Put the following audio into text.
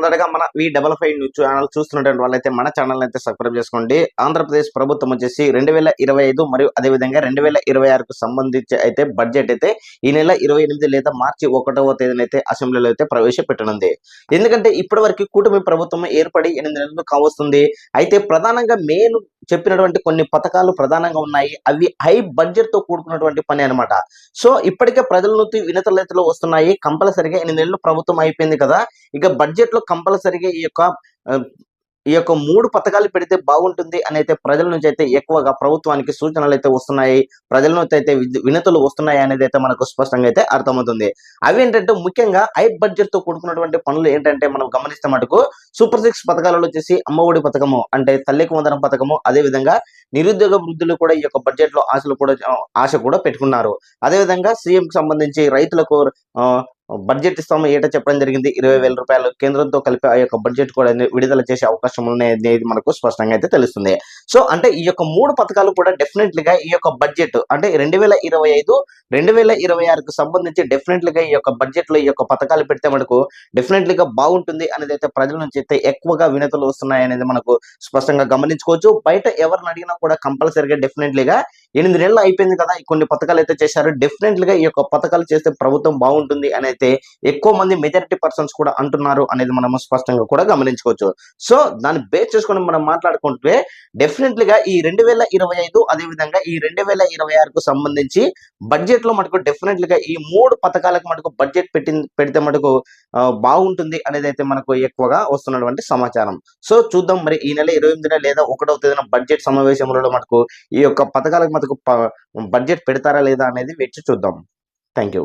మొదటగా మన V double five news channel చూస్తున్నటువంటి వాళ్ళైతే మన ఛానల్ అయితే సబ్స్క్రైబ్ చేసుకోండి. ఆంధ్రప్రదేశ్ ప్రభుత్వం వచ్చేసి రెండు వేల ఇరవై ఐదు మరియు అదేవిధంగా రెండు వేల ఇరవై ఆరుకు సంబంధించి అయితే బడ్జెట్ అయితే ఈ నెల ఇరవై ఎనిమిది లేదా మార్చి ఒకటవ తేదీన అయితే అసెంబ్లీలో అయితే ప్రవేశపెట్టనుంది. ఎందుకంటే ఇప్పటి వరకు కూటమి ప్రభుత్వం ఏర్పడి ఎనిమిది నెలలు కావస్తుంది. అయితే ప్రధానంగా మెయిన్ చెప్పినటువంటి కొన్ని పథకాలు ప్రధానంగా ఉన్నాయి. అవి హై బడ్జెట్తో కూడుకున్నటువంటి పని అన్నమాట. సో ఇప్పటికే ప్రజల నుంచి వినతులైతులు వస్తున్నాయి. కంపల్సరిగా ఎనిమిది నెలలు ప్రభుత్వం అయిపోయింది కదా. ఇక బడ్జెట్లో కంపల్సరిగా ఈ యొక్క ఈ యొక్క మూడు పథకాలు పెడితే బాగుంటుంది అని అయితే ప్రజల నుంచి అయితే ఎక్కువగా ప్రభుత్వానికి సూచనలు అయితే వస్తున్నాయి. ప్రజల నుంచి అయితే వినతులు వస్తున్నాయి అనేది అయితే మనకు స్పష్టంగా అయితే అర్థమవుతుంది. అవి ఏంటంటే ముఖ్యంగా హై బడ్జెట్తో కూడుకున్నటువంటి పనులు ఏంటంటే మనం గమనిస్తే మటుకు సూపర్ సిక్స్ పథకాలలో వచ్చేసి అమ్మఒడి పథకము అంటే తల్లికి వందనం పథకము అదే విధంగా నిరుద్యోగ వృద్ధులు కూడా ఈ యొక్క బడ్జెట్లో ఆశలు కూడా ఆశ కూడా పెట్టుకున్నారు. అదే విధంగా సీఎం కి సంబంధించి రైతులకు బడ్జెట్ ఇస్తాము ఏటా చెప్పడం జరిగింది ఇరవై వేల రూపాయలు కేంద్రంతో కలిపి ఆ యొక్క బడ్జెట్ కూడా విడుదల చేసే అవకాశం అనేది మనకు స్పష్టంగా అయితే తెలుస్తుంది. సో అంటే ఈ యొక్క మూడు పథకాలు కూడా డెఫినెట్లీగా ఈ యొక్క బడ్జెట్ అంటే రెండు వేల ఇరవై ఐదు రెండు వేల ఇరవై ఆరుకు సంబంధించి డెఫినెట్లీగా ఈ యొక్క బడ్జెట్లో ఈ యొక్క పథకాలు పెడితే మనకు డెఫినెట్లీగా బాగుంటుంది అనేది అయితే ప్రజల నుంచి అయితే ఎక్కువగా వినతులు వస్తున్నాయి అనేది మనకు స్పష్టంగా గమనించుకోవచ్చు. బయట ఎవరిని అడిగినా కూడా కంపల్సరీగా డెఫినెట్లీగా ఎనిమిది నెలలు అయిపోయింది కదా ఈ కొన్ని పథకాలు అయితే చేశారు. డెఫినెట్లీగా ఈ యొక్క పథకాలు చేస్తే ప్రభుత్వం బాగుంటుంది అని అయితే ఎక్కువ మంది మెజారిటీ పర్సన్స్ కూడా అంటున్నారు అనేది మనము స్పష్టంగా కూడా గమనించుకోవచ్చు. సో దాన్ని బేస్ చేసుకొని మనం మాట్లాడుకుంటే డెఫినెట్లీగా ఈ రెండు వేల ఇరవై ఐదు అదే విధంగా ఈ రెండు వేల ఇరవై ఆరుకు సంబంధించి బడ్జెట్లో మనకు డెఫినెట్లీగా ఈ మూడు పథకాలకు మటుకు బడ్జెట్ పెట్టి పెడితే మటుకు బాగుంటుంది అనేది అయితే మనకు ఎక్కువగా వస్తున్నటువంటి సమాచారం. సో చూద్దాం మరి ఈ నెల ఇరవై ఎనిమిదిన లేదా ఒకటవ తేదీన బడ్జెట్ సమావేశంలో మటుకు ఈ యొక్క పథకాలకు మటుకు బడ్జెట్ పెడతారా లేదా అనేది వేచి చూద్దాం. Thank you